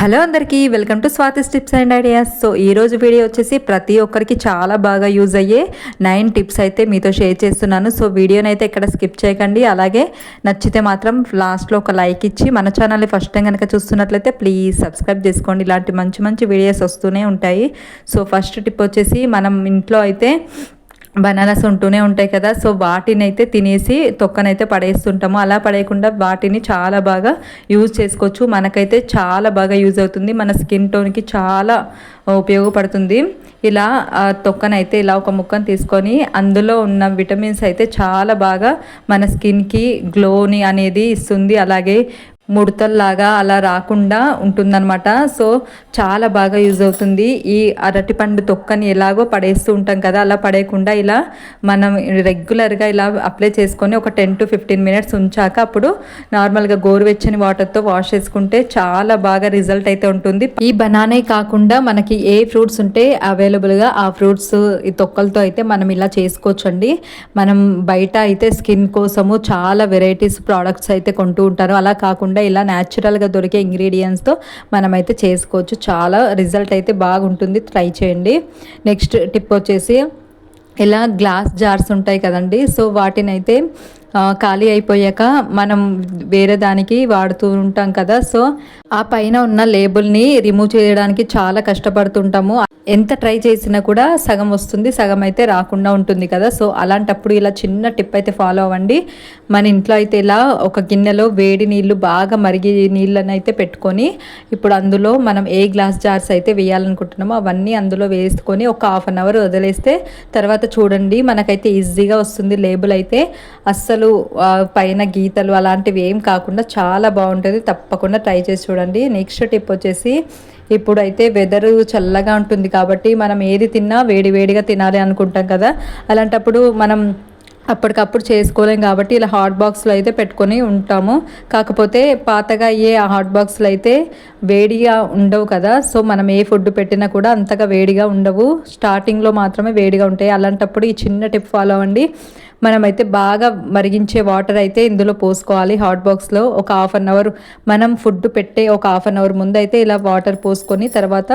Hello అందరికీ welcome to Swathi tips and ideas. So ఈ రోజు వీడియో వచ్చేసి ప్రతి ఒక్కరికి చాలా బాగా యూజ్ అయ్యే నైన్ టిప్స్ అయితే మీతో షేర్ చేస్తున్నాను. సో వీడియోని అయితే ఇక్కడ స్కిప్ చేయకండి. అలాగే నచ్చితే మాత్రం లాస్ట్లో ఒక లైక్ ఇచ్చి మన ఛానల్ని ఫస్ట్ టైం కనుక చూస్తున్నట్లయితే ప్లీజ్ సబ్స్క్రైబ్ చేసుకోండి. ఇలాంటి మంచి మంచి వీడియోస్ వస్తూనే ఉంటాయి. సో ఫస్ట్ టిప్ వచ్చేసి మనం ఇంట్లో అయితే బనానాస్ ఉంటూనే ఉంటాయి కదా సో వాటిని అయితే తినేసి తొక్కనైతే పడేస్తుంటాము. అలా పడేయకుండా వాటిని చాలా బాగా యూజ్ చేసుకోవచ్చు. మనకైతే చాలా బాగా యూజ్ అవుతుంది. మన స్కిన్ టోన్కి చాలా ఉపయోగపడుతుంది. ఇలా తొక్కనైతే ఇలా ఒక ముక్కను తీసుకొని అందులో ఉన్న విటమిన్స్ అయితే చాలా బాగా మన స్కిన్కి గ్లోని అనేది ఇస్తుంది. అలాగే ముడతల్లాగా అలా రాకుండా ఉంటుందన్నమాట. సో చాలా బాగా యూజ్ అవుతుంది. ఈ అరటిపండు తొక్కని ఎలాగో పడేస్తూ ఉంటాం కదా అలా పడేయకుండా ఇలా మనం రెగ్యులర్గా ఇలా అప్లై చేసుకొని ఒక టెన్ టు ఫిఫ్టీన్ మినిట్స్ ఉంచాక అప్పుడు నార్మల్గా గోరువెచ్చని వాటర్తో వాష్ చేసుకుంటే చాలా బాగా రిజల్ట్ అయితే ఉంటుంది. ఈ బనానే కాకుండా మనకి ఏ ఫ్రూట్స్ ఉంటే అవైలబుల్గా ఆ ఫ్రూట్స్ ఈ తొక్కలతో అయితే మనం ఇలా చేసుకోవచ్చండి. మనం బయట అయితే స్కిన్ కోసము చాలా వెరైటీస్ ప్రోడక్ట్స్ అయితే కొంటూ ఉంటారు. అలా కాకుండా కాకుండా ఇలా న్యాచురల్గా దొరికే ఇంగ్రీడియంట్స్తో మనమైతే చేసుకోవచ్చు. చాలా రిజల్ట్ అయితే బాగుంటుంది. ట్రై చేయండి. నెక్స్ట్ టిప్ వచ్చేసి ఇలా గ్లాస్ జార్స్ ఉంటాయి కదండి. సో వాటిని అయితే ఖాళీ అయిపోయాక మనం వేరే దానికి వాడుతూ ఉంటాం కదా. సో ఆ పైన ఉన్న లేబుల్ని రిమూవ్ చేయడానికి చాలా కష్టపడుతుంటాము. ఎంత ట్రై చేసినా కూడా సగం వస్తుంది సగం అయితే రాకుండా ఉంటుంది కదా. సో అలాంటప్పుడు ఇలా చిన్న టిప్ అయితే ఫాలో అవ్వండి. మన ఇంట్లో అయితే ఇలా ఒక గిన్నెలో వేడి నీళ్ళు బాగా మరిగి నీళ్ళని అయితే పెట్టుకొని ఇప్పుడు అందులో మనం ఏ గ్లాస్ జార్స్ అయితే వేయాలనుకుంటున్నామో అవన్నీ అందులో వేసుకొని ఒక హాఫ్ అన్ అవర్ వదిలేస్తే తర్వాత చూడండి మనకైతే ఈజీగా వస్తుంది లేబుల్ అయితే. అస్సలు పైన గీతలు అలాంటివి ఏం కాకుండా చాలా బాగుంటుంది. తప్పకుండా ట్రై చేసి చూడండి. నెక్స్ట్ టిప్ వచ్చేసి ఇప్పుడైతే వెదర్ చల్లగా ఉంటుంది కాబట్టి మనం ఏది తిన్నా వేడి వేడిగా తినాలి అనుకుంటాం కదా. అలాంటప్పుడు మనం అప్పటికప్పుడు చేసుకోలేం కాబట్టి ఇలా హాట్ బాక్స్లో అయితే పెట్టుకొని ఉంటాము. కాకపోతే పాతగా అయ్యే ఆ హాట్ బాక్స్లో అయితే వేడిగా ఉండవు కదా. సో మనం ఏ ఫుడ్ పెట్టినా కూడా అంతగా వేడిగా ఉండవు. స్టార్టింగ్లో మాత్రమే వేడిగా ఉంటాయి. అలాంటప్పుడు ఈ చిన్న టిప్ ఫాలో అవ్వండి. మనమైతే బాగా మరిగించే వాటర్ అయితే ఇందులో పోసుకోవాలి. హాట్ బాక్స్లో ఒక హాఫ్ అన్ అవర్ మనం ఫుడ్ పెట్టే ఒక హాఫ్ అన్ అవర్ ముందు అయితే ఇలా వాటర్ పోసుకొని తర్వాత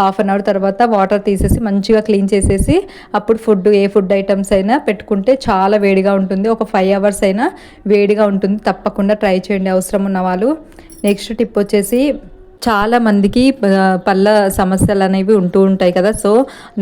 హాఫ్ అన్ అవర్ తర్వాత వాటర్ తీసేసి మంచిగా క్లీన్ చేసేసి అప్పుడు ఫుడ్ ఏ ఫుడ్ ఐటమ్స్ అయినా పెట్టుకుంటే చాలా వేడిగా ఉంటుంది. ఒక ఫైవ్ అవర్స్ అయినా వేడిగా ఉంటుంది. తప్పకుండా ట్రై చేయండి. అవసరం ఉన్న వాళ్ళు. నెక్స్ట్ టిప్ వచ్చేసి చాలా మందికి పళ్ళ సమస్యలు అనేవి ఉంటూ ఉంటాయి కదా. సో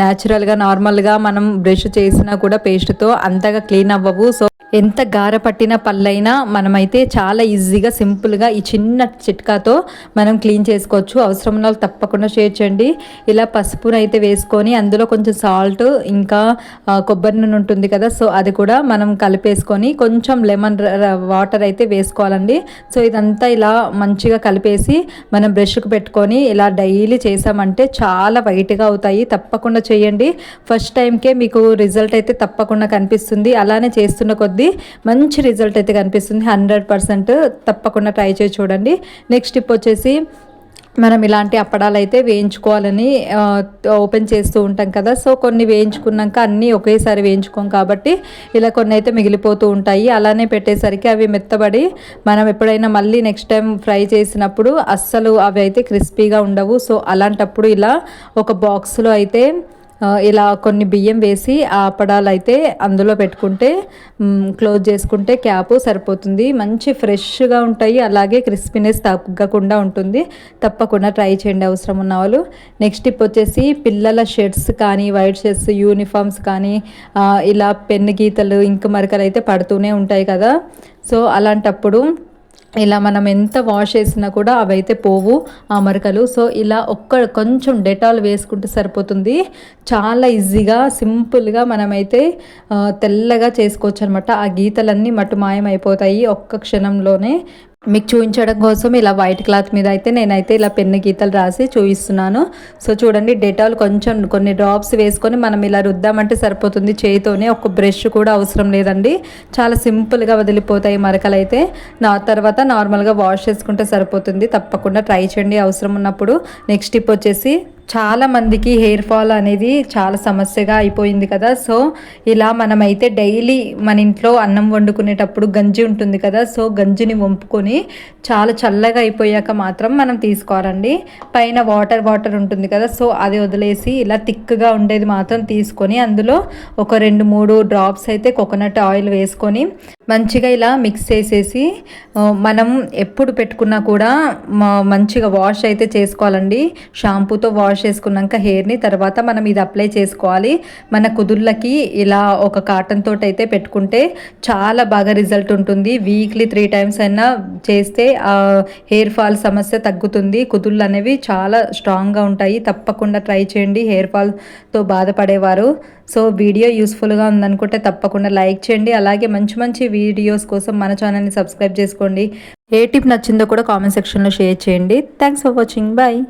న్యాచురల్గా నార్మల్గా మనం బ్రష్ చేసినా కూడా పేస్ట్తో అంతగా క్లీన్ అవ్వవు. సో ఎంత గార పట్టిన పళ్ళైనా మనమైతే చాలా ఈజీగా సింపుల్గా ఈ చిన్న చిట్కాతో మనం క్లీన్ చేసుకోవచ్చు. అవసరం ఉన్న తప్పకుండా షేర్ చేయండి. ఇలా పసుపును అయితే వేసుకొని అందులో కొంచెం సాల్ట్ ఇంకా కొబ్బరి నూనె ఉంటుంది కదా సో అది కూడా మనం కలిపేసుకొని కొంచెం లెమన్ వాటర్ అయితే వేసుకోవాలండి. సో ఇదంతా ఇలా మంచిగా కలిపేసి మనం బ్రష్కు పెట్టుకొని ఇలా డైలీ చేసామంటే చాలా వైట్గా అవుతాయి. తప్పకుండా చేయండి. ఫస్ట్ టైంకే మీకు రిజల్ట్ అయితే తప్పకుండా కనిపిస్తుంది. అలానే చేస్తున్న కొద్ది కొద్దీ మంచి రిజల్ట్ అయితే కనిపిస్తుంది. హండ్రెడ్ పర్సెంట్ తప్పకుండా ట్రై చేసి చూడండి. నెక్స్ట్ టిప్ వచ్చేసి మనం ఇలాంటి అప్పడాలు అయితే వేయించుకోవాలని ఓపెన్ చేస్తూ ఉంటాం కదా. సో కొన్ని వేయించుకున్నాక అన్నీ ఒకేసారి వేయించుకోం కాబట్టి ఇలా కొన్ని అయితే మిగిలిపోతూ ఉంటాయి. అలానే పెట్టేసరికి అవి మెత్తబడి మనం ఎప్పుడైనా మళ్ళీ నెక్స్ట్ టైం ఫ్రై చేసినప్పుడు అస్సలు అవి అయితే క్రిస్పీగా ఉండవు. సో అలాంటప్పుడు ఇలా ఒక బాక్స్లో అయితే ఇలా కొన్ని బియ్యం వేసి ఆ అప్పడాలు అయితే అందులో పెట్టుకుంటే క్లోజ్ చేసుకుంటే క్యాప్ సరిపోతుంది. మంచి ఫ్రెష్గా ఉంటాయి. అలాగే క్రిస్పీనెస్ తగ్గకుండా ఉంటుంది. తప్పకుండా ట్రై చేయండి అవసరం ఉన్న వాళ్ళు. నెక్స్ట్ టిప్ వచ్చేసి పిల్లల షర్ట్స్ కానీ వైట్ షర్ట్స్ యూనిఫామ్స్ కానీ ఇలా పెన్ను గీతలు ఇంక మరకలు అయితే పడుతూనే ఉంటాయి కదా. సో అలాంటప్పుడు ఇలా మనం ఎంత వాష్ చేసినా కూడా అవైతే పోవు ఆ మరకలు. సో ఇలా ఒక్క కొంచెం డెటాల్ వేసుకుంటే సరిపోతుంది. చాలా ఈజీగా సింపుల్గా మనమైతే తెల్లగా చేసుకోవచ్చు అనమాట ఆ గీతలన్నీ మటు మాయమైపోతాయి ఒక్క క్షణంలోనే. మీకు చూపించడం కోసం ఇలా వైట్ క్లాత్ మీద అయితే నేనైతే ఇలా పెన్ను గీతలు రాసి చూపిస్తున్నాను. సో చూడండి డెటాల్ కొంచెం కొన్ని డ్రాప్స్ వేసుకొని మనం ఇలా రుద్దామంటే సరిపోతుంది. చేయితోనే ఒక బ్రష్ కూడా అవసరం లేదండి. చాలా సింపుల్గా వదిలిపోతాయి మరకలు అయితే. నా తర్వాత నార్మల్గా వాష్ చేసుకుంటే సరిపోతుంది. తప్పకుండా ట్రై చేయండి అవసరం ఉన్నప్పుడు. నెక్స్ట్ టిప్ వచ్చేసి చాలా మందికి హెయిర్ ఫాల్ అనేది చాలా సమస్యగా అయిపోయింది కదా. సో ఇలా మనమైతే డైలీ మన ఇంట్లో అన్నం వండుకునేటప్పుడు గంజి ఉంటుంది కదా. సో గంజిని వంపుకొని చాలా చల్లగా అయిపోయాక మాత్రం మనం తీసుకోవాలండి. పైన వాటర్ వాటర్ ఉంటుంది కదా. సో అది వదిలేసి ఇలా థిక్గా ఉండేది మాత్రం తీసుకొని అందులో ఒక రెండు మూడు డ్రాప్స్ అయితే కోకోనట్ ఆయిల్ వేసుకొని మంచిగా ఇలా మిక్స్ చేసేసి మనం ఎప్పుడు పెట్టుకున్నా కూడా మంచిగా వాష్ అయితే చేసుకోవాలండి. షాంపూతో వాష్ చేసుకున్నాక హెయిర్ని తర్వాత మనం ఇది అప్లై చేసుకోవాలి. మన కుదుళ్ళకి ఇలా ఒక కాటన్ తోటి అయితే పెట్టుకుంటే చాలా బాగా రిజల్ట్ ఉంటుంది. వీక్లీ త్రీ టైమ్స్ అయినా చేస్తే హెయిర్ ఫాల్ సమస్య తగ్గుతుంది. కుదుళ్ళు అనేవి చాలా స్ట్రాంగ్గా ఉంటాయి. తప్పకుండా ట్రై చేయండి. హెయిర్ ఫాల్తో బాధపడేవారు. సో వీడియో యూస్ఫుల్గా ఉందనుకుంటే తప్పకుండా లైక్ చేయండి. అలాగే మంచి మంచి వీడియోస్ కోసం మన ఛానల్ని సబ్స్క్రైబ్ చేసుకోండి. ఏ టిప్ నచ్చిందో కూడా కామెంట్ సెక్షన్లో షేర్ చేయండి. Thanks for watching. బాయ్